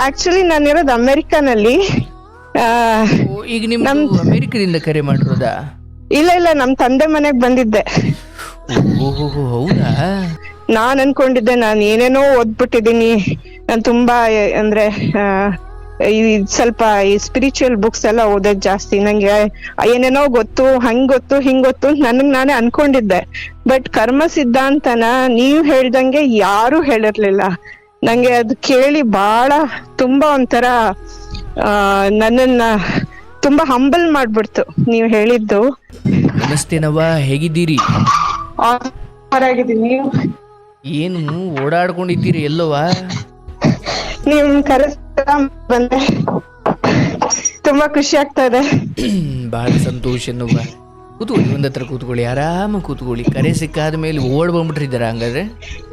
Actually ನಾನಿರೋದು ಅಮೆರಿಕಾನಲ್ಲಿ. ಈಗ ನಿಮ್ದು ಅಮೆರಿಕದಿಂದ ಕರೆ ಮಾಡಿರೋದಾ? ಇಲ್ಲ ಇಲ್ಲ ನಮ್ ತಂದೆ ಮನೆಗ್ ಬಂದಿದ್ದೆ. ಹೌದಾ? ನಾನ್ ಅನ್ಕೊಂಡಿದ್ದೆ ನಾನ್ ಏನೇನೋ ಓದ್ಬಿಟ್ಟಿದೀನಿ ನಾನ್ ತುಂಬಾ ಅಂದ್ರೆ ಈ ಸ್ವಲ್ಪ ಈ ಸ್ಪಿರಿಚುವಲ್ ಬುಕ್ಸ್ ಎಲ್ಲ ಓದೋದ್ ಜಾಸ್ತಿ. ನಂಗೆ ಏನೇನೋ ಗೊತ್ತು ಹಂಗ್ ಗೊತ್ತು ಹಿಂಗ್ ಗೊತ್ತು ನನಗ್ ನಾನೇ ಅನ್ಕೊಂಡಿದ್ದೆ. ಬಟ್ ಕರ್ಮ ಸಿದ್ಧಾಂತನ ನೀವ್ ಹೇಳ್ದಂಗೆ ಯಾರು ಹೇಳಿರ್ಲಿಲ್ಲ. ನಂಗೆ ಅದು ಕೇಳಿ ಬಹಳ ತುಂಬಾ ಒಂಥರ ಆ ನನ್ನನ್ನ ತುಂಬಾ ಹಂಬಲ್ ಮಾಡ್ಬಿಡ್ತು ನೀವ್ ಹೇಳಿದ್ದು. ನಮಸ್ತೆ ನವ ಹೇಗಿದ್ದೀರಿ? ನೀವು ಏನು ಓಡಾಡ್ಕೊಂಡಿದ್ದೀರಿ ಎಲ್ಲವಾ ನಿಮ್ ಕರೆಸ್ ಬಂದೆ. ತುಂಬಾ ಖುಷಿ ಆಗ್ತಾ ಇದೆ. ಬಹಳ ಸಂತೋಷ ನವ್ವ. ಕೂತ್ಕೊಳ್ಳಿ ಒಂದ್ ಹತ್ರ ಕೂತ್ಕೊಳ್ಳಿ ಆರಾಮ ಕೂತ್ಕೊಳ್ಳಿ. ಕರೆ ಸಿಕ್ಕಾದ ಮೇಲೆ ಓಡ್ ಬಂದ್ಬಿಟ್ಟಿದ್ದಾರೆ ಹಂಗಾದ್ರೆ?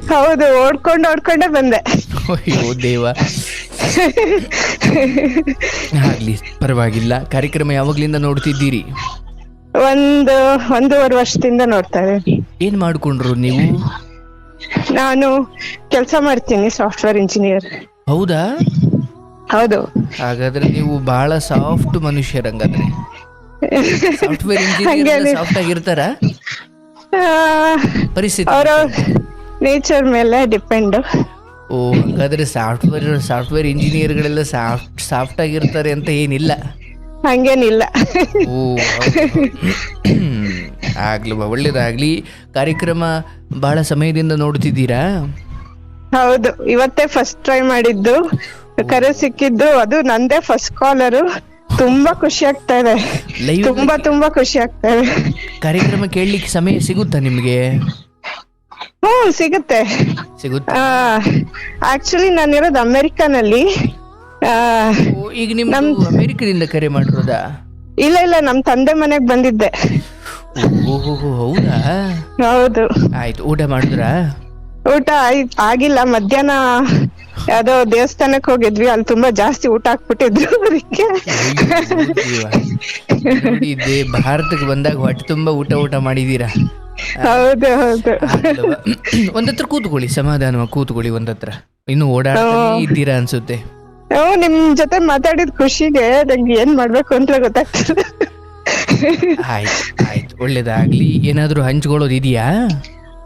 ಹೌದು ಓಡ್ಕೊಂಡು ಓಡ್ಕೊಂಡೇ ಬಂದೆ. ಅಯ್ಯೋ ದೇವ. ಆಗ್ಲಿ ಪರವಾಗಿಲ್ಲ. ಕಾರ್ಯಕ್ರಮ ಯಾವಾಗ್ಲಿಂದ ನೋಡ್ತಿದ್ದೀರಿ? ಒಂದು ಒಂದೂವರೆ ವರ್ಷದಿಂದ ನೋಡ್ತಾ ಇದ್ದೀನಿ. ಏನ್ ಮಾಡ್ಕೊಂಡ್ರು ನೀವು? ನಾನು ಕೆಲಸ ಮಾಡ್ತೀನಿ ಸಾಫ್ಟ್ವೇರ್ ಇಂಜಿನಿಯರ್. ಹೌದಾ? ಹೌದು. ಹಾಗಾದ್ರೆ ನೀವು ಬಹಳ ಸಾಫ್ಟ್ ಮನುಷ್ಯರಂಗಾದ್ರೆ. Software engineer. ಸಾಫ್ಟ್ ಆಗಿರ್ತಾರ ಪರಿಸ್ಥಿತಿ ನೇಚರ್ ಮೇಲೆ ಡಿಪೆಂಡ್ ಓ ಹಾಗಾದ್ರೆ ಸಾಫ್ಟ್ವೇರ್ ಸಾಫ್ಟ್ವೇರ್ ಇಂಜಿನಿಯರ್ಗಳೆಲ್ಲ ಸಾಫ್ಟ್ ಸಾಫ್ಟ್ ಆಗಿರ್ತಾರೆ ಅಂತ ಏನಿಲ್ಲ. ಹಂಗೇನಿಲ್ಲ. ಓ ಆಗ್ಲಿ ಒಳ್ಳೇದಾಗ್ಲಿ. ಕಾರ್ಯಕ್ರಮ ಬಹಳ ಸಮಯದಿಂದ ನೋಡ್ತಿದ್ದೀರಾ? ಹೌದು ಇವತ್ತೇ ಫಸ್ಟ್ ಟ್ರೈ ಮಾಡಿದ್ದು. ಕರೆ ಸಿಕ್ಕಿದ್ದು ಅದು ನಂದೇ ಫಸ್ಟ್ ಕಾಲರು ತುಂಬಾ ಖುಷಿ ಆಗ್ತಾ ಇದೆ. Live ತುಂಬಾ ತುಂಬಾ ಖುಷಿ ಆಗ್ತಾ ಇದೆ. ಕಾರ್ಯಕ್ರಮ ಕೇಳಲಿಕ್ಕೆ ಸಮಯ ಸಿಗುತ್ತಾ ನಿಮ್ಗೆ? ಹ್ಮ್ ಸಿಗುತ್ತೆ. ಸಿಗುತ್ತೆ? ಆಕ್ಚುಲಿ ನಾನಿರೋದು ಅಮೆರಿಕಾನಲ್ಲಿ. ಆ, ಓ, ಈಗ ನಿಮ್ದು ಅಮೆರಿಕದಿಂದ ಕರೆ ಮಾಡಿರೋದಾ? ಇಲ್ಲ ಇಲ್ಲ ನಮ್ ತಂದೆ ಮನೆಗ್ ಬಂದಿದ್ದೆ. ಓಹೋ ಹೌದಾ? ಹೌದು. ಆಯ್ತು ಊಟ ಮಾಡಿದ್ರಾ? ಊಟ ಆಯ್- ಆಗಿಲ್ಲ ಮಧ್ಯಾಹ್ನ ಯಾವ್ದೋ ದೇವಸ್ಥಾನಕ್ ಹೋಗಿದ್ವಿ ಅಲ್ಲಿ ತುಂಬಾ ಜಾಸ್ತಿ ಊಟ ಹಾಕ್ಬಿಟ್ಟಿದ್ರು ಅದಕ್ಕೆ. ಇದೇ. ಭಾರತಕ್ಕೆ ಬಂದಾಗ ಹೊಟ್ಟೆ ತುಂಬಾ ಊಟ ಊಟ ಮಾಡಿದೀರಾ? ಹೌದು ಹೌದು? ಒಂದತ್ರ ಕೂತ್ಕೊಳ್ಳಿ ಸಮಾಧಾನವಾಗಿ ಕೂತ್ಕೊಳ್ಳಿ ಒಂದತ್ರ. ಇನ್ನು ಓಡಾಡ್ತಾನೆ ಇದ್ದೀರಾ ಅನ್ಸುತ್ತೆ? ಓ ನಿಮ್ ಜೊತೆ ಮಾತಾಡಿದ ಖುಷಿಗೆ ನಂಗೆ ಏನ್ ಮಾಡ್ಬೇಕು ಅಂತ ಗೊತ್ತಾಗ್ತದೆ. ಆಯ್ತು ಆಯ್ತು. ಒಳ್ಳೇದಾಗ್ಲಿ. ಏನಾದ್ರೂ ಹಂಚ್ಕೊಳ್ಳೋದು ಇದೆಯಾ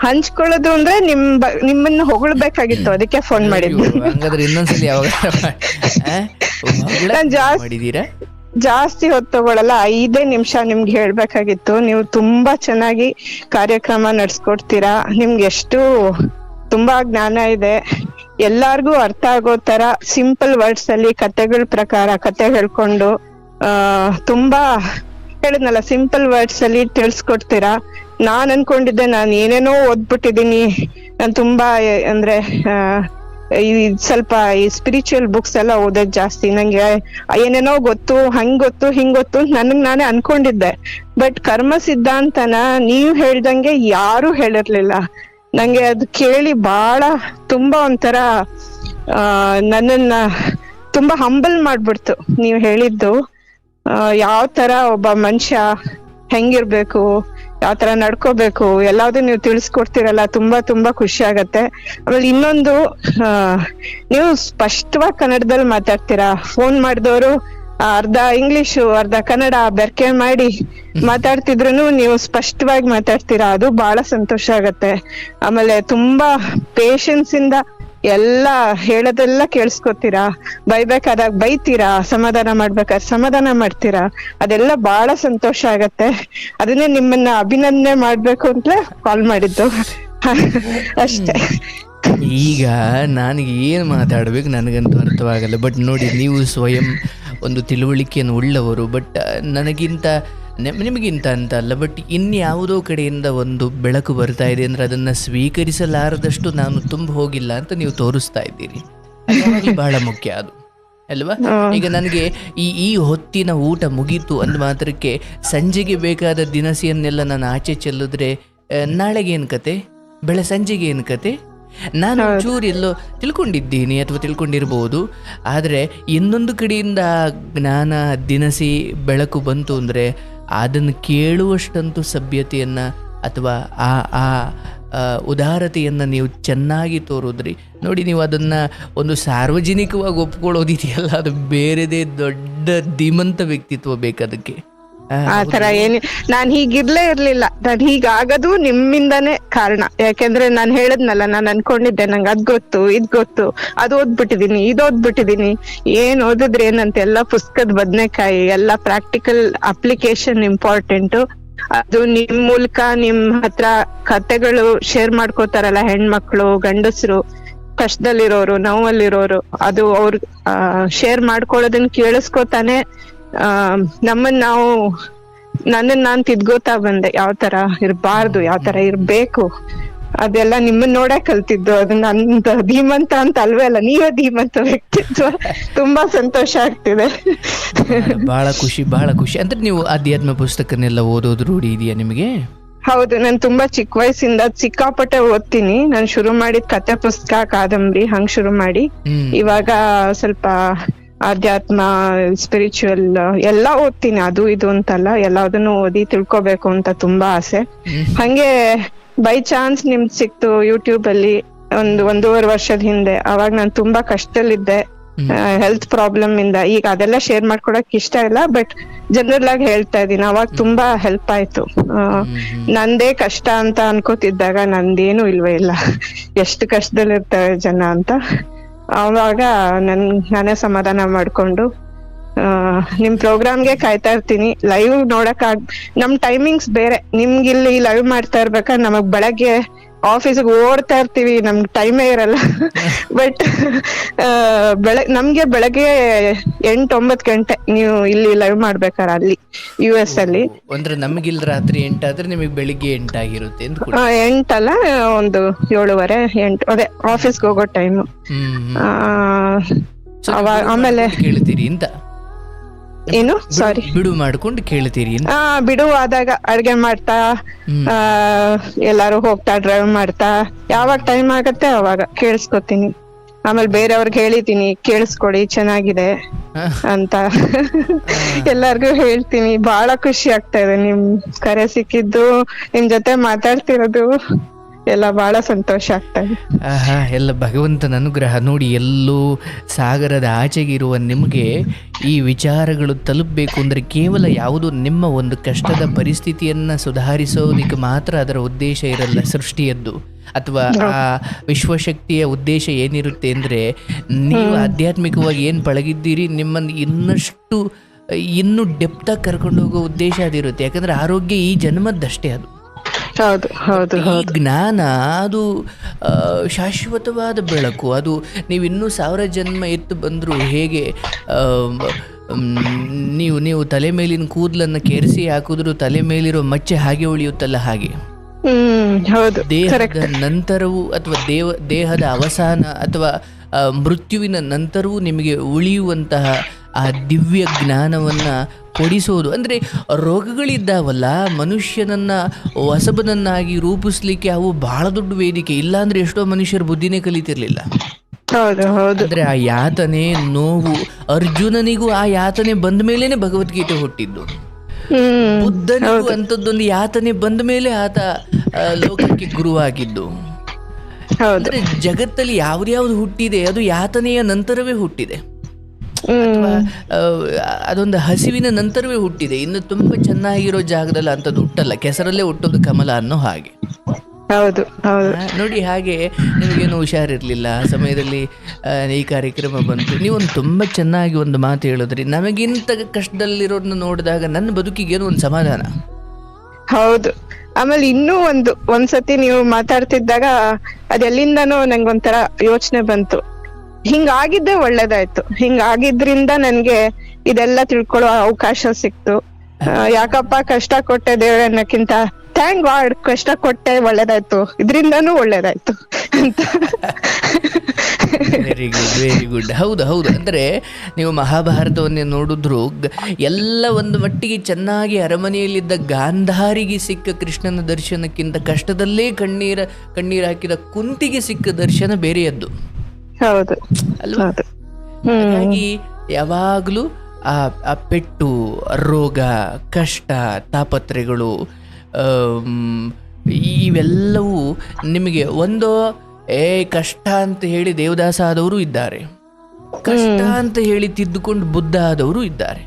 ಹಂಚ್ಕೊಳ್ಳೋದು ಅಂದ್ರೆ ನಿಮ್ ನಿಮ್ಮನ್ನ ಹೊಗಳ್ಬೇಕಾಗಿತ್ತು ಅದಕ್ಕೆ ಫೋನ್ ಮಾಡಿದ್ದು. ಹಂಗಾದ್ರೆ ಇನ್ನೊಂದ್ಸಲಿ ಯಾವಾಗ ನಾನ್ ಜಾಸ್ತಿ ಮಾಡಿದೀರಾ ಜಾಸ್ತಿ ಹೊತ್ತು ತಗೊಳಲ್ಲ ಐದೇ ನಿಮಿಷ ನಿಮ್ಗೆ ಹೇಳ್ಬೇಕಾಗಿತ್ತು. ನೀವು ತುಂಬಾ ಚೆನ್ನಾಗಿ ಕಾರ್ಯಕ್ರಮ ನಡ್ಸ್ಕೊಡ್ತೀರಾ. ನಿಮ್ಗೆ ಎಷ್ಟು ತುಂಬಾ ಜ್ಞಾನ ಇದೆ. ಎಲ್ಲಾರ್ಗೂ ಅರ್ಥ ಆಗೋ ತರ ಸಿಂಪಲ್ ವರ್ಡ್ಸ್ ಅಲ್ಲಿ ಕತೆಗಳ ಪ್ರಕಾರ ಕತೆ ಹೇಳ್ಕೊಂಡು ಆ ತುಂಬಾ ಹೇಳಿದ್ನಲ್ಲ ಸಿಂಪಲ್ ವರ್ಡ್ಸ್ ಅಲ್ಲಿ ತಿಳಿಸ್ಕೊಡ್ತೀರಾ. ನಾನ್ ಅನ್ಕೊಂಡಿದ್ದೆ, ನಾನ್ ಏನೇನೋ ಓದ್ಬಿಟ್ಟಿದೀನಿ ನಾನ್ ತುಂಬಾ, ಅಂದ್ರೆ ಈ ಸ್ವಲ್ಪ ಈ ಸ್ಪಿರಿಚುವಲ್ ಬುಕ್ಸ್ ಎಲ್ಲ ಓದೋದ್ ಜಾಸ್ತಿ. ನಂಗೆ ಏನೇನೋ ಗೊತ್ತು, ಹಂಗ್ ಗೊತ್ತು, ಹಿಂಗ್ ಗೊತ್ತು ನನಗ್ ನಾನೇ ಅನ್ಕೊಂಡಿದ್ದೆ. ಬಟ್ ಕರ್ಮ ಸಿದ್ಧಾಂತನ ನೀವ್ ಹೇಳ್ದಂಗೆ ಯಾರು ಹೇಳಿರ್ಲಿಲ್ಲ. ನಂಗೆ ಅದು ಕೇಳಿ ಬಹಳ ತುಂಬಾ ಒಂಥರ, ಆ, ನನ್ನನ್ನ ತುಂಬಾ ಹಂಬಲ್ ಮಾಡ್ಬಿಡ್ತು ನೀವ್ ಹೇಳಿದ್ದು. ಯಾವ ತರ ಒಬ್ಬ ಮನುಷ್ಯ ಹೆಂಗಿರ್ಬೇಕು ಯಾವ ತರ ನಡ್ಕೋಬೇಕು. ಎಲ್ಲಾವ್ದು ನೀವು ತಿಳಿಸ್ಕೊಡ್ತೀರಲ್ಲ, ತುಂಬಾ ತುಂಬಾ ಖುಷಿ ಆಗತ್ತೆ. ಆಮೇಲೆ ಇನ್ನೊಂದು ನೀವು ಸ್ಪಷ್ಟವಾಗಿ ಕನ್ನಡದಲ್ಲಿ ಮಾತಾಡ್ತೀರಾ? ಫೋನ್ ಮಾಡಿದವರು ಅರ್ಧ ಇಂಗ್ಲಿಷು, ಅರ್ಧ ಕನ್ನಡ ಬೆರ್ಕೆ ಮಾಡಿ ಮಾತಾಡ್ತಿದ್ರು ನೀವು ಸ್ಪಷ್ಟವಾಗಿ ಮಾತಾಡ್ತೀರಾ? ಅದು ಬಹಳ ಸಂತೋಷ ಆಗತ್ತೆ. ಆಮೇಲೆ ತುಂಬಾ ಪೇಶನ್ಸ್ ಇಂದ ಎಲ್ಲ ಹೇಳೋದೆಲ್ಲ ಕೇಳಿಸ್ಕೊತೀರಾ? ಬೈಬೇಕಾದಾಗ ಬೈತೀರಾ? ಸಮಾಧಾನ ಮಾಡ್ಬೇಕಾದ್ರೆ ಸಮಾಧಾನ ಮಾಡ್ತೀರಾ? ಅದೆಲ್ಲ ಬಹಳ ಸಂತೋಷ ಆಗತ್ತೆ. ಅದನ್ನೇ ನಿಮ್ಮನ್ನ ಅಭಿನಂದನೆ ಮಾಡ್ಬೇಕು ಅಂತಲೇ ಕಾಲ್ ಮಾಡಿದ್ದು. ಅಷ್ಟೇ. ಈಗ ನನಗೆ ಏನು ಮಾತಾಡ್ಬೇಕು ನನಗಂತೂ ಅರ್ಥವಾಗಲ್ಲ. ಬಟ್ ನೋಡಿ, ನೀವು ಸ್ವಯಂ ಒಂದು ತಿಳುವಳಿಕೆಯನ್ನು ಉಳ್ಳವರು. ಬಟ್ ನನಗಿಂತ ನಿಮ್- ನಿಮಗಿಂತ ಅಂತ ಅಲ್ಲ ಬಟ್ ಇನ್ಯಾವುದೋ ಕಡೆಯಿಂದ ಒಂದು ಬೆಳಕು ಬರ್ತಾ ಇದೆ ಅಂದ್ರೆ ಅದನ್ನ ಸ್ವೀಕರಿಸಲಾರದಷ್ಟು ನಾನು ತುಂಬ ಹೋಗಿಲ್ಲ ಅಂತ ನೀವು ತೋರಿಸ್ತಾ ಇದ್ದೀರಿ. ಬಹಳ ಮುಖ್ಯ ಅದು ಅಲ್ವಾ? ಈಗ ನನಗೆ ಈ ಈ ಹೊತ್ತಿನ ಊಟ ಮುಗೀತು ಅಂದ ಮಾತ್ರಕ್ಕೆ ಸಂಜೆಗೆ ಬೇಕಾದ ದಿನಸಿಯನ್ನೆಲ್ಲ ನಾನು ಆಚೆ ಚೆಲ್ಲಿದ್ರೆ ನಾಳೆಗೆ ಏನು ಕತೆ? ಬೆಳೆ ಸಂಜೆಗೆ ಏನು ಕತೆ? ನಾನು ಚೂರು ಎಲ್ಲೋ ತಿಳ್ಕೊಂಡಿದ್ದೀನಿ ಅಥವಾ ತಿಳ್ಕೊಂಡಿರ್ಬೋದು ಆದರೆ ಇನ್ನೊಂದು ಕಡೆಯಿಂದ ಜ್ಞಾನ ದಿನಸಿ ಬೆಳಕು ಬಂತು ಅಂದರೆ ಅದನ್ನು ಕೇಳುವಷ್ಟಂತೂ ಸಭ್ಯತೆಯನ್ನು ಅಥವಾ ಆ ಆ ಉದಾರತೆಯನ್ನು ನೀವು ಚೆನ್ನಾಗಿ ತೋರಿದ್ರಿ. ನೋಡಿ, ನೀವು ಅದನ್ನು ಒಂದು ಸಾರ್ವಜನಿಕವಾಗಿ ಒಪ್ಕೊಳ್ಳೋದಿದೆಯಲ್ಲ, ಅದು ಬೇರೆದೇ ದೊಡ್ಡ ಧೀಮಂತ ವ್ಯಕ್ತಿತ್ವ ಬೇಕದಕ್ಕೆ. ಆ, ಆ ತರ ಏನಿ ನಾನ್ ಹೀಗಿರ್ಲೇ ಇರ್ಲಿಲ್ಲ. ನಾನ್ ಹೀಗಾಗದು ನಿಮ್ಮಿಂದಾನೇ ಕಾರಣ. ಯಾಕೆಂದ್ರೆ ನಾನ್ ಹೇಳದ್ನಲ್ಲ ನಾನ್ ಅನ್ಕೊಂಡಿದ್ದೆ ನಂಗೆ ಅದ್ ಗೊತ್ತು ಇದ್ ಗೊತ್ತು. ಅದ್ ಓದ್ಬಿಟ್ಟಿದೀನಿ ಇದ್ ಓದ್ಬಿಟ್ಟಿದೀನಿ. ಏನ್ ಓದಿದ್ರೆ ಏನಂತ? ಎಲ್ಲಾ ಪುಸ್ತಕದ ಬದ್ನೆಕಾಯಿ ಎಲ್ಲಾ ಪ್ರಾಕ್ಟಿಕಲ್ ಅಪ್ಲಿಕೇಶನ್ ಇಂಪಾರ್ಟೆಂಟ್ ಅದು ನಿಮ್ ಮೂಲಕ ನಿಮ್ ಹತ್ರ ಕತೆಗಳು ಶೇರ್ ಮಾಡ್ಕೋತಾರಲ್ಲ ಹೆಣ್ಮಕ್ಳು ಗಂಡಸರು ಕಷ್ಟದಲ್ಲಿರೋರು ನೋವಲ್ಲಿರೋರು ಅದು ಅವ್ರ ಶೇರ್ ಮಾಡ್ಕೊಳ್ಳೋದನ್ನ ಕೇಳಿಸ್ಕೊತಾನೆ ಆ ನಮ್ಮನ್ ನಾವು ನನ್ನನ್ ನಾನ್ ತಿದ್ಗೋತಾ ಬಂದೆ ಯಾವ ತರ ಇರ್ಬಾರ್ದು ಯಾವ ತರ ಇರ್ಬೇಕು. ಅದೆಲ್ಲ ನಿಮ್ಮನ್ ನೋಡೇ ಕಲ್ತಿದ್ದು. ಅದು ನಂದ ಧೀಮಂತ ಅಂತ ಅಲ್ವೇ ಅಲ್ಲ ನೀವೇ ಧೀಮಂತ ವ್ಯಕ್ತಿತ್ವ. ತುಂಬಾ ಸಂತೋಷ ಆಗ್ತಿದೆ. ಬಹಳ ಖುಷಿ ಬಹಳ ಖುಷಿ. ಅಂದ್ರೆ ನೀವು ಅಧ್ಯಾತ್ಮ ಪುಸ್ತಕನೆಲ್ಲ ಓದೋದು ರೂಢಿ ಇದೆಯಾ ನಿಮಗೆ? ಹೌದು ನಾನು ತುಂಬಾ ಚಿಕ್ಕ ವಯಸ್ಸಿಂದ ಸಿಕ್ಕಾಪಟ್ಟೆ ಓದ್ತೀನಿ. ನಾನು ಶುರು ಮಾಡಿದ ಕತೆ ಪುಸ್ತಕ ಕಾದಂಬರಿ ಹಂಗ್ ಶುರು ಮಾಡಿ. ಇವಾಗ ಸ್ವಲ್ಪ ಆಧ್ಯಾತ್ಮ ಸ್ಪಿರಿಚುವಲ್ ಎಲ್ಲಾ ಓದ್ತೀನಿ. ಅದು ಇದು ಅಂತಲ್ಲ ಎಲ್ಲದನ್ನು ಓದಿ ತಿಳ್ಕೊಬೇಕು ಅಂತ ತುಂಬಾ ಆಸೆ. ಹಂಗೆ ಬೈ ಚಾನ್ಸ್ ನಿಮ್ ಸಿಕ್ತು ಯೂಟ್ಯೂಬ್ ಅಲ್ಲಿ ಒಂದು ಒಂದೂವರೆ ವರ್ಷದ ಹಿಂದೆ. ಅವಾಗ ನಾನು ತುಂಬಾ ಕಷ್ಟದಲ್ಲಿದ್ದೆ. ಹೆಲ್ತ್ ಪ್ರಾಬ್ಲಮ್ ಇಂದ. ಈಗ ಅದೆಲ್ಲ ಶೇರ್ ಮಾಡ್ಕೊಡಕ್ ಇಷ್ಟ ಇಲ್ಲ ಬಟ್ ಜನರಲ್ ಆಗಿ ಹೇಳ್ತಾ ಇದೀನಿ ಅವಾಗ ತುಂಬಾ ಹೆಲ್ಪ್ ಆಯ್ತು. ನಂದೇ ಕಷ್ಟ ಅಂತ ಅನ್ಕೋತಿದ್ದಾಗ ನಂದೇನು ಇಲ್ವೇ ಇಲ್ಲ. ಎಷ್ಟು ಕಷ್ಟದಲ್ಲಿರ್ತಾರೆ ಜನ ಅಂತ. ಅವಾಗ ನನ್ ನಾನೇ ಸಮಾಧಾನ ಮಾಡ್ಕೊಂಡು ನಿಮ್ ಪ್ರೋಗ್ರಾಮ್ಗೆ ಕಾಯ್ತಾ ಇರ್ತೀನಿ. ಲೈವ್ ನೋಡಕ್ ನಮ್ ಟೈಮಿಂಗ್ಸ್ ಬೇರೆ. ನಿಮ್ಗೆ ಇಲ್ಲಿ ಲೈವ್ ಮಾಡ್ತಾ ಇರ್ಬೇಕಾದ್ರೆ ನಮಗ್ ಬೆಳಗ್ಗೆ ಆಫೀಸ್ಗೆ ಓಡ್ತಾ ಇರ್ತೀವಿ ನಮ್ಗೆ ಟೈಮೇ ಇರಲ್ಲ. ಬಟ್ ಬೆಳ ನಮ್ಗೆ ಬೆಳಗ್ಗೆ ಎಂಟ್ ಒಂಬತ್ ಗಂಟೆ ನೀವು ಇಲ್ಲಿ ಲೈವ್ ಮಾಡ್ಬೇಕಾರ ಅಲ್ಲಿ ಯು ಎಸ್ ಅಲ್ಲಿ. ಅಂದ್ರೆ ನಮ್ಗಿಲ್ ರಾತ್ರಿ ಎಂಟಾದ್ರೆ ನಿಮಗೆ ಬೆಳಿಗ್ಗೆ ಎಂಟಾಗಿರುತ್ತೆ ಎಂಟಲ್ಲ ಒಂದು ಏಳುವರೆ ಎಂಟು ಅದೇ ಆಫೀಸ್ಗೆ ಹೋಗೋ ಟೈಮ್ ಆಮೇಲೆ- ಕೇಳ್ತೀರಿ ಅಂತ. ಏನು? ಬಿಡು- ಸಾರಿ ಬಿಡು ಮಾಡ್ಕೊಂಡು ಕೇಳ್ತೀರಿ ಆ ಬಿಡುವಾದಾಗ ಅಡ್ಗೆ ಮಾಡ್ತಾ. ಆ ಎಲ್ಲಾರು ಹೋಗ್ತಾ ಡ್ರೈವ್ ಮಾಡ್ತಾ ಯಾವಾಗ ಟೈಮ್ ಆಗತ್ತೆ ಅವಾಗ ಕೇಳಿಸ್ಕೊತೀನಿ. ಆಮೇಲೆ ಬೇರೆಯವ್ರಿಗೆ ಹೇಳಿದೀನಿ ಕೇಳಿಸ್ಕೊಡಿ ಚೆನ್ನಾಗಿದೆ ಅಂತ. ಎಲ್ಲಾರ್ಗು ಹೇಳ್ತೀನಿ. ಬಹಳ ಖುಷಿ ಆಗ್ತಾ ಇದೆ ನಿಮ್ ಕರೆ ಸಿಕ್ಕಿದ್ದು ನಿಮ್ ಜೊತೆ ಮಾತಾಡ್ತಿರೋದು. ಎಲ್ಲ ಬಹಳ ಸಂತೋಷ ಆಗ್ತಾ ಇದೆ ಆಹಾ ಎಲ್ಲ ಭಗವಂತನ ಅನುಗ್ರಹ ನೋಡಿ ಎಲ್ಲೋ ಸಾಗರದ ಆಚೆಗಿರುವ ನಿಮಗೆ ಈ ವಿಚಾರಗಳು ತಲುಪಬೇಕು ಅಂದರೆ ಕೇವಲ ಯಾವುದು ನಿಮ್ಮ ಒಂದು ಕಷ್ಟದ ಪರಿಸ್ಥಿತಿಯನ್ನು ಸುಧಾರಿಸೋದಕ್ಕೆ ಮಾತ್ರ ಅದರ ಉದ್ದೇಶ ಇರಲ್ಲ ಸೃಷ್ಟಿಯದ್ದು. ಅಥವಾ ಆ ವಿಶ್ವಶಕ್ತಿಯ ಉದ್ದೇಶ ಏನಿರುತ್ತೆ ಅಂದರೆ ನೀವು ಆಧ್ಯಾತ್ಮಿಕವಾಗಿ ಏನು ಪಳಗಿದ್ದೀರಿ ನಿಮ್ಮನ್ನು ಇನ್ನಷ್ಟು ಇನ್ನೂ ಡೆಪ್ತಾಗಿ ಕರ್ಕೊಂಡು ಹೋಗೋ ಉದ್ದೇಶ ಅದಿರುತ್ತೆ. ಯಾಕಂದರೆ ಆರೋಗ್ಯ ಈ ಜನ್ಮದ್ದಷ್ಟೇ ಅದು. ಹೌದು ಹೌದು ಈ ಜ್ಞಾನ ಅದು ಶಾಶ್ವತವಾದ ಬೆಳಕು. ಅದು ನೀವು ಇನ್ನೂ ಸಾವಿರ ಜನ್ಮ ಎತ್ತು ಬಂದರೂ ಹೇಗೆ ನೀವು ನೀವು ತಲೆ ಮೇಲಿನ ಕೂದಲನ್ನು ಕೆರೆಸಿ ಹಾಕಿದ್ರು ತಲೆ ಮೇಲಿರೋ ಮಚ್ಚೆ ಹಾಗೆ ಉಳಿಯುತ್ತಲ್ಲ ಹಾಗೆ? ದೇಹದ ನಂತರವೂ ಅಥವಾ ದೇವ ದೇಹದ ಅವಸಾನ ಅಥವಾ ಮೃತ್ಯುವಿನ ನಂತರವೂ ನಿಮಗೆ ಉಳಿಯುವಂತಹ ಆ ದಿವ್ಯ ಜ್ಞಾನವನ್ನು ಕೊಡಿಸೋದು. ಅಂದರೆ ರೋಗಗಳಿದ್ದಾವಲ್ಲ ಮನುಷ್ಯನನ್ನು ಹೊಸಬನನ್ನಾಗಿ ರೂಪಿಸ್ಲಿಕ್ಕೆ ಅವು ಬಹಳ ದೊಡ್ಡ ವೇದಿಕೆ. ಇಲ್ಲಾಂದ್ರೆ ಎಷ್ಟೋ ಮನುಷ್ಯರ ಬುದ್ಧಿನೇ ಕಲಿತಿರ್ಲಿಲ್ಲ. ಅಂದರೆ ಆ ಯಾತನೆ ನೋವು ಅರ್ಜುನನಿಗೂ ಆ ಯಾತನೆ ಬಂದ ಮೇಲೇನೆ ಭಗವದ್ಗೀತೆ ಹುಟ್ಟಿದ್ದು. ಬುದ್ಧನಿಗೂ ಅಂಥದ್ದೊಂದು ಯಾತನೆ ಬಂದ ಮೇಲೆ ಆತ ಲೋಕಕ್ಕೆ ಗುರುವಾಗಿದ್ದು. ಅಂದ್ರೆ ಜಗತ್ತಲ್ಲಿ ಯಾವ್ದ್ಯಾವ್ದು ಹುಟ್ಟಿದೆ ಅದು ಯಾತನೆಯ ನಂತರವೇ ಹುಟ್ಟಿದೆ. ಹ್ಮ್. ಆ, ಅದೊಂದು ಹಸಿವಿನ ನಂತರವೇ ಹುಟ್ಟಿದೆ. ಇನ್ನು ತುಂಬಾ ಚೆನ್ನಾಗಿರೋ ಜಾಗದಲ್ಲಿ ಅಂತದ್ದು ಹುಟ್ಟಲ್ಲ. ಕೆಸರಲ್ಲೇ ಹುಟ್ಟೋದು ಕಮಲ ಅನ್ನೋ ಹಾಗೆ. ಹೌದು ನೋಡಿ ಹಾಗೆ ನಿಮಗೇನು ಹುಷಾರಿರ್ಲಿಲ್ಲ. ಆ ಸಮಯದಲ್ಲಿ ಈ ಕಾರ್ಯಕ್ರಮ ಬಂತು. ನೀವೊಂದು ತುಂಬ ಚೆನ್ನಾಗಿ ಒಂದು ಮಾತು ಹೇಳಿದ್ರಿ. ನಮಗಿಂತ ಕಷ್ಟದಲ್ಲಿರೋದನ್ನ ನೋಡಿದಾಗ ನನ್ನ ಬದುಕಿಗೇನು ಒಂದು ಸಮಾಧಾನ. ಹೌದು. ಆಮೇಲೆ ಇನ್ನೂ ಒಂದು ಒಂದ್ಸತಿ ನೀವು ಮಾತಾಡ್ತಿದ್ದಾಗ ಅದೆಲ್ಲಿಂದನೂ ನಂಗೊಂಥರ ಯೋಚನೆ ಬಂತು. ಹಿಂಗಾಗಿದ್ದೇ ಒಳ್ಳೇದಾಯ್ತು. ಹಿಂಗಾಗಿದ್ರಿಂದ ನನ್ಗೆ ಇದೆಲ್ಲ ತಿಳ್ಕೊಳ್ಳೋ ಅವಕಾಶ ಸಿಕ್ತು. ಯಾಕಪ್ಪ ಕಷ್ಟ ಕೊಟ್ಟೆ ದೇವ್ರೆ ಅನ್ನಕ್ಕಿಂತ ಥ್ಯಾಂಕ್ ಗಾಡ್ ಕಷ್ಟ ಕೊಟ್ಟೆ ಒಳ್ಳೇದಾಯ್ತು. ಇದ್ರಿಂದನೂ ಒಳ್ಳೇದಾಯ್ತು ವೆರಿ ಗುಡ್ ವೆರಿ ಗುಡ್ ಹೌದು ಹೌದು. ಅಂದರೆ ನೀವು ಮಹಾಭಾರತವನ್ನೇ ನೋಡಿದ್ರು ಎಲ್ಲ ಒಂದು ಮಟ್ಟಿಗೆ ಚೆನ್ನಾಗಿ ಅರಮನೆಯಲ್ಲಿದ್ದ ಗಾಂಧಾರಿಗೆ ಸಿಕ್ಕ ಕೃಷ್ಣನ ದರ್ಶನಕ್ಕಿಂತ ಕಷ್ಟದಲ್ಲೇ ಕಣ್ಣೀರ, ಕಣ್ಣೀರು ಹಾಕಿದ ಕುಂತಿಗೆ ಸಿಕ್ಕ ದರ್ಶನ ಬೇರೆಯದ್ದು. ಹೌದು. ಅಲ್ವಾ? ಹಾಗಾಗಿ ಯಾವಾಗಲೂ ಆ ಪೆಟ್ಟು ರೋಗ ಕಷ್ಟ ತಾಪತ್ರೆಗಳು ಇವೆಲ್ಲವೂ ನಿಮಗೆ ಒಂದು ಏ ಕಷ್ಟ ಅಂತ ಹೇಳಿ ದೇವದಾಸ ಆದವರು ಇದ್ದಾರೆ. ಕಷ್ಟ ಅಂತ ಹೇಳಿ ತಿದ್ದುಕೊಂಡು ಬುದ್ಧ ಆದವರು ಇದ್ದಾರೆ.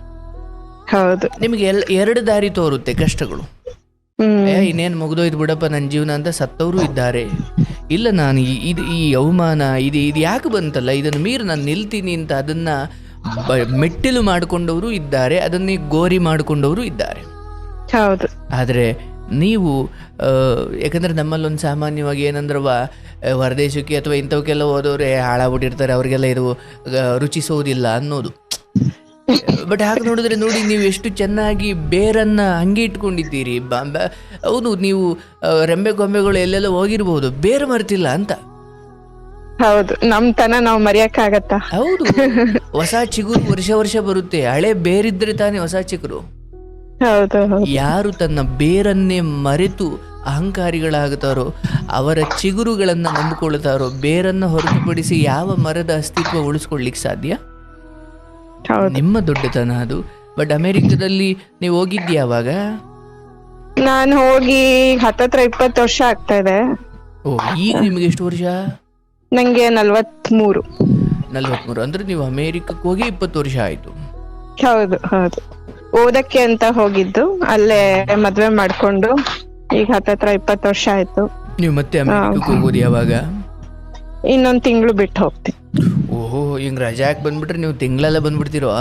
ಹೌದು. ನಿಮಗೆ ಎಲ್ಲ ಎರಡು ದಾರಿ ತೋರುತ್ತೆ ಕಷ್ಟಗಳು. ಏ ಇನ್ನೇನು ಮುಗ್ದೋಯ್ತು ಬಿಡಪ್ಪ ನನ್ನ ಜೀವನ ಅಂತ ಸತ್ತವರು ಇದ್ದಾರೆ. ಇಲ್ಲ ನಾನು ಈ- ಇದು ಈ ಅವಮಾನ ಇದು ಇದು ಯಾಕೆ ಬಂತಲ್ಲ? ಇದನ್ನು ಮೀರಿ ನಾನು ನಿಲ್ತೀನಿ ಅಂತ ಅದನ್ನು ಬ- ಮೆಟ್ಟಿಲು ಮಾಡಿಕೊಂಡವರು ಇದ್ದಾರೆ ಅದನ್ನೇ ಗೋರಿ ಮಾಡಿಕೊಂಡವರು ಇದ್ದಾರೆ. ಹೌದು. ಆದರೆ ನೀವು ಯಾಕಂದರೆ ಯಾಕಂದ್ರೆ ನಮ್ಮಲ್ಲಿ ಒಂದು ಸಾಮಾನ್ಯವಾಗಿ ಏನಂದ್ರವ ಹೊರದೇಶಕ್ಕೆ ಅಥವಾ ಇಂಥವಕ್ಕೆಲ್ಲ ಹೋದವ್ರೆ ಹಾಳಾಗ್ಬಿಟ್ಟಿರ್ತಾರೆ ಅವರಿಗೆಲ್ಲ ಇದು ರುಚಿಸೋದಿಲ್ಲ ಅನ್ನೋದು. ಬಟ್ ಹಾಗೆ ನೋಡಿದ್ರೆ ನೋಡಿ ನೀವು ಎಷ್ಟು ಚೆನ್ನಾಗಿ ಬೇರನ್ನ ಹಂಗೆ ಇಟ್ಕೊಂಡಿದ್ದೀರಿ. ಹೌದು ನೀವು ರೆಂಬೆ ಗೊಂಬೆಗಳು ಎಲ್ಲೆಲ್ಲ ಹೋಗಿರ್ಬಹುದು ಬೇರೆ ಮರ್ತಿಲ್ಲ ಅಂತ. ಹೌದು ನಮ್ ತನ ನಾವ್ ಮರೆಯಕ್ಕಾಗತ್ತಾ? ಹೌದು ಹೊಸ ಚಿಗುರು ವರ್ಷ ವರ್ಷ ಬರುತ್ತೆ. ಹಳೆ ಬೇರಿದ್ರೆ ತಾನೇ ಹೊಸ ಚಿಗುರು. ಹೌದು ಯಾರು ತನ್ನ ಬೇರನ್ನೇ ಮರೆತು ಅಹಂಕಾರಿಗಳಾಗುತ್ತಾರೋ ಅವರ ಚಿಗುರುಗಳನ್ನು ನಂಬಿಕೊಳ್ತಾರೋ ಬೇರನ್ನ ಹೊರತುಪಡಿಸಿ ಯಾವ ಮರದ ಅಸ್ತಿತ್ವ ಉಳಿಸ್ಕೊಳ್ಲಿಕ್ಕೆ ಸಾಧ್ಯ? ನಿಮ್ಮ ದೊಡ್ಡತನ ಅದು. ಬಟ್ ಅಮೆರಿಕದಲ್ಲಿ ನೀವು ಹೋಗಿದ್ಯಾವಾಗ ನಾನ್ ಹೋಗಿ ಹತ್ತತ್ರ ಇಪ್ಪತ್ತು ವರ್ಷ ಆಗ್ತಾ ಇದೆ. ಓ ಈಗ ನಿಮಗೆ ಎಷ್ಟು ವರ್ಷ? ನಂಗೆ ನಲ್ವತ್ಮೂರು. ನಲ್ವತ್ಮೂರು. ಅಂದ್ರೆ ನೀವು ಅಮೆರಿಕಕ್ಕೆ ಹೋಗಿ ಇಪ್ಪತ್ತು ವರ್ಷ ಆಯ್ತು. ಹೌದು ಹೌದು. ಓದಕ್ಕೆ ಅಂತ ಹೋಗಿದ್ದು. ಅಲ್ಲೇ ಮದ್ವೆ ಮಾಡ್ಕೊಂಡು ಈಗ ಹತ್ತತ್ರ ಇಪ್ಪತ್ತು ವರ್ಷ ಆಯ್ತು. ನೀವು ಮತ್ತೆ ಅಮೆರಿಕಕ್ಕೆ ಹೋಗೋದು ಯಾವಾಗ? ಇನ್ನೊಂದ್ ತಿಂಗಳು ಬಿಟ್ಟು ಹೋಗ್ತೀನಿ. ಓಹೋ ಹಿಂಗ್ ರಜಾ ಹಾಕಿ ಬಂದ್ಬಿಟ್ರೆ? ನೀವು ತಿಂಗಳೆಲ್ಲ ಬಂದ್ಬಿಡ್ತೀರೋ?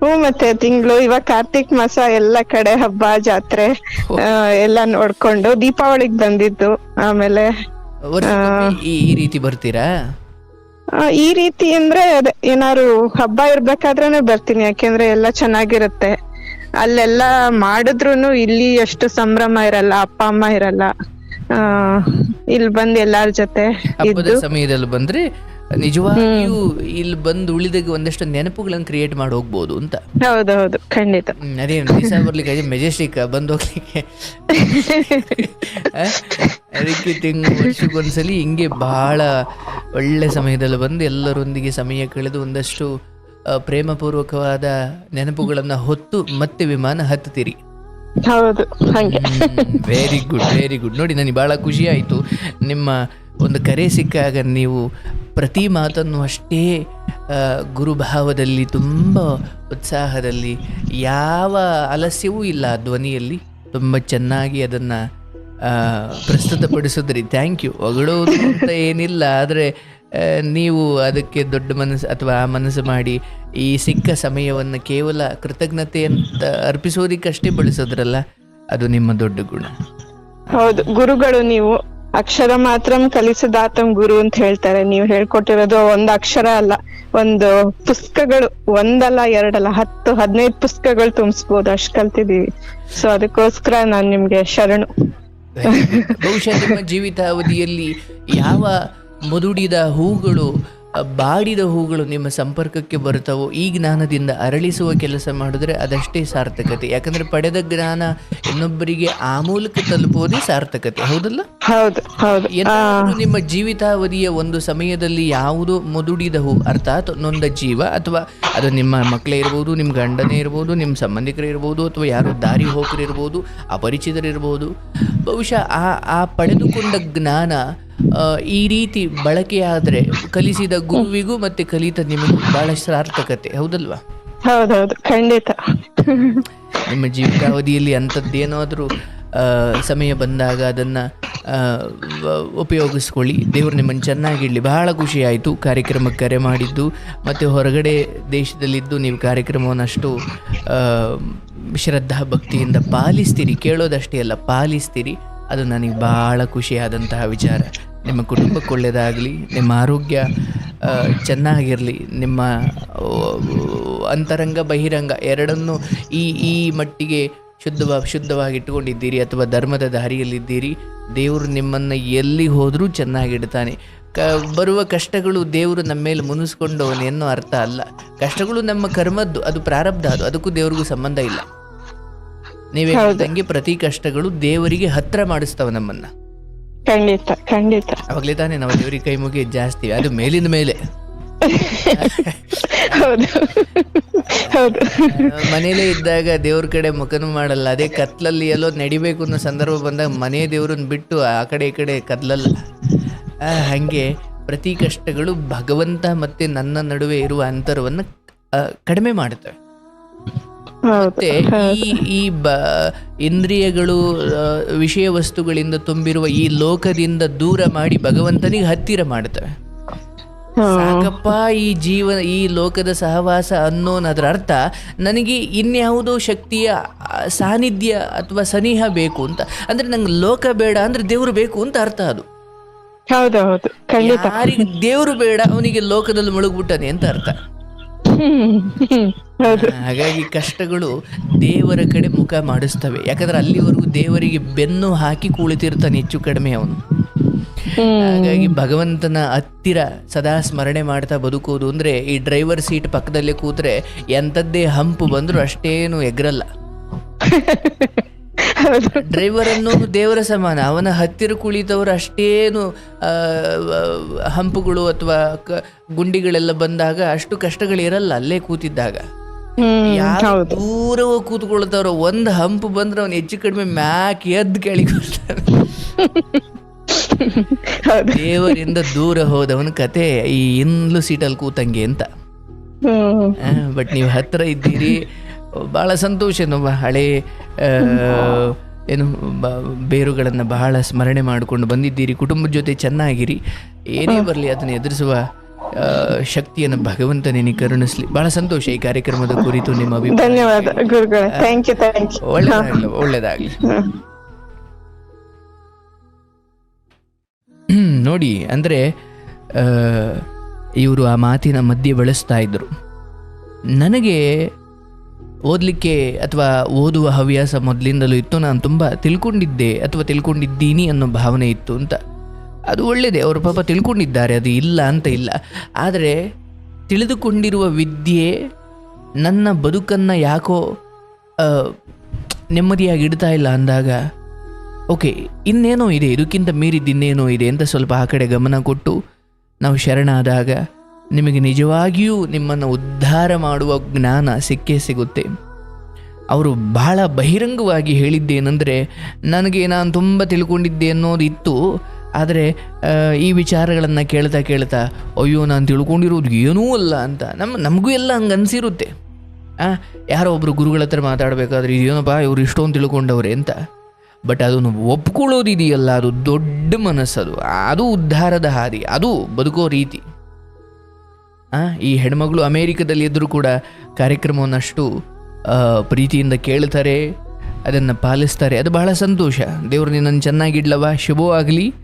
ಹ್ಞೂ ಮತ್ತೆ ತಿಂಗಳು ಇವಾಗ ಕಾರ್ತಿಕ್ ಮಾಸ ಎಲ್ಲ ಕಡೆ ಹಬ್ಬ ಜಾತ್ರೆ ಆ, ಎಲ್ಲ ನೋಡ್ಕೊಂಡು ದೀಪಾವಳಿಗ್ ಬಂದಿದ್ದು. ಆಮೇಲೆ ವರ್ಷಕ್ಕೊಮ್ಮೆ ಈ ಈ ರೀತಿ ಬರ್ತೀರಾ? ಆ, ಈ ರೀತಿ ಅಂದ್ರೆ ಅದೇ ಏನಾರು ಹಬ್ಬ ಇರ್ಬೇಕಾದ್ರೇನೆ ಬರ್ತೀನಿ ಯಾಕೆಂದ್ರೆ ಎಲ್ಲ ಚೆನ್ನಾಗಿರುತ್ತೆ. ಅಲ್ಲೆಲ್ಲ ಮಾಡಿದ್ರುನು ಇಲ್ಲಿ ಎಷ್ಟು ಸಂಭ್ರಮ ಇರಲ್ಲ ಅಪ್ಪ ಅಮ್ಮ ಇರಲ್ಲ. ಆ ಇಲ್ಲಿ ಬಂದ್ ಎಲ್ಲಾರ ಜೊತೆ ಹಬ್ಬದ ಇದ್ದು. ಸಮಯದಲ್ಲಿ ಬಂದ್ರೆ? ನಿಜವಾಗಿಯೂ ಇಲ್ಲಿ ಬಂದು ಉಳಿದಾಗ ಒಂದಷ್ಟು ನೆನಪುಗಳನ್ನು ಕ್ರಿಯೇಟ್ ಮಾಡಿ ಹೋಗ್ಬೋದು ಅಂತ. ಹೌದೌದು ಖಂಡಿತ. ಹ್ಮ್, ಅದೇನು ದಿವಸ ಬರ್ಲಿಕ್ಕೆ ಮೆಜೆಸ್ಟಿಕ್ ಬಂದು ಹೋಗ್ಲಿಕ್ಕೆ. ಆ? ಅದಕ್ಕೆ ತಿಂಗ್ ವರ್ಷಕ್ಕೊಂದ್ಸಲಿ ಹಿಂಗೆ ಬಹಳ ಒಳ್ಳೆ ಸಮಯದಲ್ಲಿ ಬಂದು ಎಲ್ಲರೊಂದಿಗೆ ಸಮಯ ಕಳೆದು ಒಂದಷ್ಟು ಆ, ಪ್ರೇಮಪೂರ್ವಕವಾದ ನೆನಪುಗಳನ್ನ ಹೊತ್ತು ಮತ್ತೆ ವಿಮಾನ ಹತ್ತುತ್ತೀರಿ. ಹೌದು ಹಂಗೆ. ವೆರಿ ಗುಡ್ ವೆರಿ ಗುಡ್ ನೋಡಿ ನನಗೆ ಬಹಳ ಖುಷಿ ಆಯಿತು. ನಿಮ್ಮ ಒಂದು ಕರೆ ಸಿಕ್ಕಾಗ ನೀವು ಪ್ರತಿ ಮಾತನ್ನು ಅಷ್ಟೇ ಗುರುಭಾವದಲ್ಲಿ, ತುಂಬ ಉತ್ಸಾಹದಲ್ಲಿ, ಯಾವ ಅಲಸ್ಯವೂ ಇಲ್ಲ ಧ್ವನಿಯಲ್ಲಿ. ತುಂಬ ಚೆನ್ನಾಗಿ ಅದನ್ನು ಪ್ರಸ್ತುತಪಡಿಸಿದ್ರಿ. Thank you. ಹೊಗಳೋದು ಅಂತ ಏನಿಲ್ಲ, ಆದರೆ ನೀವು ಅದಕ್ಕೆ ದೊಡ್ಡ ಮನಸ್ಸು, ಅಥವಾ ಆ ಮನಸ್ಸು ಮಾಡಿ ಈ ಸಿಕ್ಕ ಸಮಯವನ್ನು ಕೇವಲ ಕೃತಜ್ಞತೆ ಅಂತ ಅರ್ಪಿಸೋದಕ್ಕಷ್ಟೇ ಬಳಸೋದ್ರಲ್ಲ, ಅದು ನಿಮ್ಮ ದೊಡ್ಡ ಗುಣ. ಹೌದು. ಗುರುಗಳು ನೀವು ಅಕ್ಷರ ಮಾತ್ರ ಕಲಿಸದಾತಂ ಗುರು ಅಂತ ಹೇಳ್ತಾರೆ. ನೀವು ಹೇಳ್ಕೊಟ್ಟಿರೋದು ಒಂದ್ ಅಕ್ಷರ ಅಲ್ಲ, ಒಂದು ಪುಸ್ತಕಗಳು, ಒಂದಲ್ಲ, ಎರಡಲ್ಲ, ಹತ್ತು, ಹದಿನೈದು ಪುಸ್ತಕಗಳು ತುಂಬಿಸ್ಬೋದು. ಅಷ್ಟ್ ಕಲ್ತಿದೀವಿ ಸೊ ಅದಕ್ಕೋಸ್ಕರ ನಾನ್ ನಿಮ್ಗೆ ಶರಣು. ಬಹುಶಃ ನಿಮ್ಮ ಜೀವಿತಾವಧಿಯಲ್ಲಿ ಯಾವ ಮುದುಡಿದ ಹೂಗಳು ಬಾಡಿದ ಹೂಗಳು ನಿಮ್ಮ ಸಂಪರ್ಕಕ್ಕೆ ಬರುತ್ತವೋ ಈ ಜ್ಞಾನದಿಂದ ಅರಳಿಸುವ ಕೆಲಸ ಮಾಡಿದ್ರೆ ಅದಷ್ಟೇ ಸಾರ್ಥಕತೆ. ಯಾಕಂದ್ರೆ ಪಡೆದ ಜ್ಞಾನ ಇನ್ನೊಬ್ಬರಿಗೆ ಆ ಮೂಲಕ ತಲುಪುವುದೇ ಸಾರ್ಥಕತೆ. ಹೌದಲ್ಲ? ಏನಾದರೂ ನಿಮ್ಮ ಜೀವಿತಾವಧಿಯ ಒಂದು ಸಮಯದಲ್ಲಿ ಯಾವುದೋ ಮುದುಡಿದ ಹೂ ಅರ್ಥಾತ್ ನೊಂದ ಜೀವ ಅಥವಾ ಅದು ನಿಮ್ಮ ಮಕ್ಕಳೇ ಇರ್ಬೋದು ನಿಮ್ಮ ಗಂಡನೇ ಇರ್ಬೋದು ನಿಮ್ಮ ಸಂಬಂಧಿಕರು ಇರ್ಬೋದು ಅಥವಾ ಯಾರು ದಾರಿ ಹೋಕರಿರ್ಬೋದು ಅಪರಿಚಿತರಿರ್ಬೋದು ಬಹುಶಃ ಆ ಆ ಪಡೆದುಕೊಂಡ ಜ್ಞಾನ ಈ ರೀತಿ ಬಳಕೆಯಾದರೆ ಕಲಿಸಿದ ಗುರುವಿಗೂ ಮತ್ತೆ ಕಲಿತ ನಿಮಗೂ ಬಹಳ ಸಾರ್ಥಕತೆ ಹೌದಲ್ವಾ? ಹೌದೌದು ಖಂಡಿತ. ನಿಮ್ಮ ಜೀವಿತಾವಧಿಯಲ್ಲಿ ಅಂಥದ್ದೇನಾದರೂ ಸಮಯ ಬಂದಾಗ ಅದನ್ನು ಉಪಯೋಗಿಸ್ಕೊಳ್ಳಿ. ದೇವರು ನಿಮ್ಮನ್ನು ಚೆನ್ನಾಗಿಡಲಿ ಬಹಳ ಖುಷಿ ಆಯಿತು ಕಾರ್ಯಕ್ರಮಕ್ಕೆ ಕರೆ ಮಾಡಿದ್ದು. ಮತ್ತು ಹೊರಗಡೆ ದೇಶದಲ್ಲಿದ್ದು ನೀವು ಕಾರ್ಯಕ್ರಮವನ್ನು ಅಷ್ಟು ಶ್ರದ್ಧಾ ಭಕ್ತಿಯಿಂದ ಪಾಲಿಸ್ತೀರಿ. ಕೇಳೋದಷ್ಟೇ ಅಲ್ಲ ಪಾಲಿಸ್ತೀರಿ. ಅದು ನನಗೆ ಭಾಳ ಖುಷಿಯಾದಂತಹ ವಿಚಾರ. ನಿಮ್ಮ ಕುಟುಂಬಕ್ಕೆ ಒಳ್ಳೆಯದಾಗಲಿ ನಿಮ್ಮ ಆರೋಗ್ಯ ಚೆನ್ನಾಗಿರಲಿ, ನಿಮ್ಮ ಅಂತರಂಗ, ಬಹಿರಂಗ ಎರಡನ್ನೂ ಈ ಈ ಮಟ್ಟಿಗೆ ಶುದ್ಧವಾಗಿ ಶುದ್ಧವಾಗಿ ಇಟ್ಟುಕೊಂಡಿದ್ದೀರಿ ಅಥವಾ ಧರ್ಮದ ದಾರಿಯಲ್ಲಿದ್ದೀರಿ. ದೇವರು ನಿಮ್ಮನ್ನು ಎಲ್ಲಿ ಹೋದರೂ ಚೆನ್ನಾಗಿಡ್ತಾನೆ. ಕ, ಬರುವ ಕಷ್ಟಗಳು ದೇವರು ನಮ್ಮ ಮೇಲೆ ಮುನಿಸ್ಕೊಂಡವನು ಎನ್ನೋ ಅರ್ಥ ಅಲ್ಲ. ಕಷ್ಟಗಳು ನಮ್ಮ ಕರ್ಮದ್ದು, ಅದು ಪ್ರಾರಬ್ಧ ಅದು, ಅದಕ್ಕೂ ದೇವರಿಗೂ ಸಂಬಂಧ ಇಲ್ಲ. ನೀವೇ ಹೇಳ್ದಂಗೆ ಪ್ರತಿ ಕಷ್ಟಗಳು ದೇವರಿಗೆ ಹತ್ರ ಮಾಡಿಸ್ತವೆ ನಮ್ಮನ್ನ. ಖಂಡಿತ ಖಂಡಿತ. ಅವಾಗಲೇ ತಾನೇ ನಾವು ದೇವ್ರಿಗೆ ಕೈ ಮುಗಿ ಜಾಸ್ತಿ ಅದು ಮೇಲಿನ ಮೇಲೆ. ಹೌದು. ಹೌದು. ಮನೇಲೇ ಇದ್ದಾಗ ದೇವ್ರ ಕಡೆ ಮುಖನೂ ಮಾಡಲ್ಲ. ಅದೇ ಕತ್ಲಲ್ಲಿ ಎಲ್ಲೋ ನಡಿಬೇಕು ಅನ್ನೋ ಸಂದರ್ಭ ಬಂದಾಗ ಮನೆ ದೇವ್ರನ್ನ ಬಿಟ್ಟು ಆ ಕಡೆ ಈ ಕಡೆ ಕದ್ಲಲ್ಲ ಆ, ಹಂಗೆ ಪ್ರತಿ ಕಷ್ಟಗಳು ಭಗವಂತ ಮತ್ತೆ ನನ್ನ ನಡುವೆ ಇರುವ ಅಂತರವನ್ನು ಆ, ಕಡಿಮೆ ಮಾಡುತ್ತವೆ. ಮತ್ತೆ ಈ ಈ ಬ ಇಂದ್ರಿಯಗಳು ವಿಷಯ ವಸ್ತುಗಳಿಂದ ತುಂಬಿರುವ ಈ ಲೋಕದಿಂದ ದೂರ ಮಾಡಿ ಭಗವಂತನಿಗೆ ಹತ್ತಿರ ಮಾಡುತ್ತವೆ. ಸಾಕಪ್ಪ ಈ ಜೀವ ಈ ಲೋಕದ ಸಹವಾಸ ಅನ್ನೋನದ್ರ ಅರ್ಥ ನನಗೆ ಇನ್ಯಾವುದೋ ಶಕ್ತಿಯ ಸಾನ್ನಿಧ್ಯ ಅಥವಾ ಸನಿಹ ಬೇಕು ಅಂತ. ಅಂದ್ರೆ ನಂಗೆ ಲೋಕ ಬೇಡ ಅಂದ್ರೆ ದೇವ್ರು ಬೇಕು ಅಂತ ಅರ್ಥ ಅದು. ಹೌದು ಹೌದು. ಖಂಡಿತ. ಯಾರಿಗೆ ದೇವರು ಬೇಡ ಅವನಿಗೆ ಲೋಕದಲ್ಲಿ ಮುಳುಗ್ಬಿಟ್ಟಾನೆ ಅಂತ ಅರ್ಥ. ಹಾಗಾಗಿ ಕಷ್ಟಗಳು ದೇವರ ಕಡೆ ಮುಖ ಮಾಡಿಸ್ತವೆ. ಯಾಕಂದ್ರೆ ಅಲ್ಲಿವರೆಗೂ ದೇವರಿಗೆ ಬೆನ್ನು ಹಾಕಿ ಕುಳಿತಿರ್ತಾನೆ ಹೆಚ್ಚು ಕಡಿಮೆ ಅವನು. ಹಾಗಾಗಿ ಭಗವಂತನ ಹತ್ತಿರ ಸದಾ ಸ್ಮರಣೆ ಮಾಡ್ತಾ ಬದುಕೋದು ಅಂದ್ರೆ ಈ ಡ್ರೈವರ್ ಸೀಟ್ ಪಕ್ಕದಲ್ಲೇ ಕೂತ್ರೆ ಎಂಥದ್ದೇ ಹಂಪು ಬಂದ್ರು ಅಷ್ಟೇನು ಎಗ್ರಲ್ಲ. ಡ್ರೈವರ್ ಅನ್ನೋನು ದೇವರ ಸಮಾನ. ಅವನ ಹತ್ತಿರ ಕುಳಿತವರು ಅಷ್ಟೇನು ಹಂಪುಗಳು ಅಥವಾ ಗುಂಡಿಗಳೆಲ್ಲ ಬಂದಾಗ ಅಷ್ಟು ಕಷ್ಟಗಳಿರಲ್ಲ ಅಲ್ಲೇ ಕೂತಿದ್ದಾಗ. ಯಾರು ದೂರ ಹೋಗಿ ಒಂದ್ ಹಂಪು ಬಂದ್ರೆ ಅವನು ಹೆಚ್ಚು ಕಡಿಮೆ ಮ್ಯಾಕ್ ಎದ್ದು ಕೇಳಿಕೊಳ್ತಾನೆ ದೇವರಿಂದ ದೂರ ಹೋದವನ ಕತೆ ಈ ಇಂದ್ಲು ಸೀಟಲ್ಲಿ ಕೂತಂಗೆ ಅಂತ. ಬಟ್ ನೀವು ಹತ್ರ ಇದ್ದೀರಿ ಬಹಳ ಸಂತೋಷ ನಮ್ಮ ಹಳೆ ಏನು ಬ- ಬೇರುಗಳನ್ನು ಬಹಳ ಸ್ಮರಣೆ ಮಾಡಿಕೊಂಡು ಬಂದಿದ್ದೀರಿ. ಕುಟುಂಬದ ಜೊತೆ ಚೆನ್ನಾಗಿರಿ. ಏನೇ ಬರಲಿ ಅದನ್ನು ಎದುರಿಸುವ ಶಕ್ತಿಯನ್ನು ಭಗವಂತ ನಿನಗೆ ಕರುಣಿಸ್ಲಿ. ಬಹಳ ಸಂತೋಷ ಈ ಕಾರ್ಯಕ್ರಮದ ಕುರಿತು ನಿಮ್ಮ ಧನ್ಯವಾದ ಒಳ್ಳೆದಾಗಲಿ ನೋಡಿ ಅಂದರೆ ಇವರು ಆ ಮಾತಿನ ಮಧ್ಯೆ ಬಳಸ್ತಾ ಇದ್ರು. ನನಗೆ ಓದಲಿಕ್ಕೆ ಅಥವಾ ಓದುವ ಹವ್ಯಾಸ ಮೊದಲಿಂದಲೂ ಇತ್ತು. ನಾನು ತುಂಬ ತಿಳ್ಕೊಂಡಿದ್ದೆ ಅಥವಾ ತಿಳ್ಕೊಂಡಿದ್ದೀನಿ ಅನ್ನೋ ಭಾವನೆ ಇತ್ತು ಅಂತ. ಅದು ಒಳ್ಳೆಯದೇ, ಅವರು ಪಾಪ ತಿಳ್ಕೊಂಡಿದ್ದಾರೆ, ಅದು ಇಲ್ಲ ಅಂತ ಇಲ್ಲ. ಆದರೆ ತಿಳಿದುಕೊಂಡಿರುವ ವಿದ್ಯೆ ನನ್ನ ಬದುಕನ್ನು ಯಾಕೋ ನೆಮ್ಮದಿಯಾಗಿ ಇಡ್ತಾ ಇಲ್ಲ ಅಂದಾಗ, ಓಕೆ, ಇನ್ನೇನೋ ಇದೆ, ಇದಕ್ಕಿಂತ ಮೀರಿದ್ದು ಇನ್ನೇನೋ ಇದೆ ಅಂತ ಸ್ವಲ್ಪ ಆ ಕಡೆ ಗಮನ ಕೊಟ್ಟು ನಾವು ಶರಣಾದಾಗ ನಿಮಗೆ ನಿಜವಾಗಿಯೂ ನಿಮ್ಮನ್ನು ಉದ್ಧಾರ ಮಾಡುವ ಜ್ಞಾನ ಸಿಕ್ಕೇ ಸಿಗುತ್ತೆ. ಅವರು ಬಹಳ ಬಹಿರಂಗವಾಗಿ ಹೇಳಿದ್ದೇನೆಂದರೆ, ನನಗೆ ನಾನು ತುಂಬ ತಿಳ್ಕೊಂಡಿದ್ದೆ ಅನ್ನೋದು ಇತ್ತು. ಆದರೆ ಈ ವಿಚಾರಗಳನ್ನು ಕೇಳ್ತಾ ಕೇಳ್ತಾ, ಅಯ್ಯೋ, ನಾನು ತಿಳ್ಕೊಂಡಿರೋದು ಏನೂ ಅಲ್ಲ ಅಂತ. ನಮ್ಮ ನಮಗೂ ಎಲ್ಲ ಹಂಗೆ ಅನಿಸಿರುತ್ತೆ. ಯಾರೋ ಒಬ್ಬರು ಗುರುಗಳ ಹತ್ರ ಮಾತಾಡಬೇಕಾದ್ರೆ ಇದೇನಪ್ಪ ಇವರು ಇಷ್ಟೊಂದು ತಿಳ್ಕೊಂಡವ್ರೆ ಅಂತ. ಬಟ್ ಅದನ್ನು ಒಪ್ಕೊಳ್ಳೋದಿದೆಯಲ್ಲ, ಅದು ದೊಡ್ಡ ಮನಸ್ಸದು. ಅದು ಉದ್ಧಾರದ ಹಾದಿ, ಅದು ಬದುಕೋ ರೀತಿ. ಈ ಹೆಣ್ಮಗಳು ಅಮೇರಿಕದಲ್ಲಿ ಇದ್ದರೂ ಕೂಡ ಕಾರ್ಯಕ್ರಮವನ್ನಷ್ಟು ಪ್ರೀತಿಯಿಂದ ಕೇಳ್ತಾರೆ, ಅದನ್ನು ಪಾಲಿಸ್ತಾರೆ. ಅದು ಬಹಳ ಸಂತೋಷ. ದೇವರು ನಿನ್ನನ್ನು ಚೆನ್ನಾಗಿಡ್ಲವ ಶುಭವಾಗಲಿ.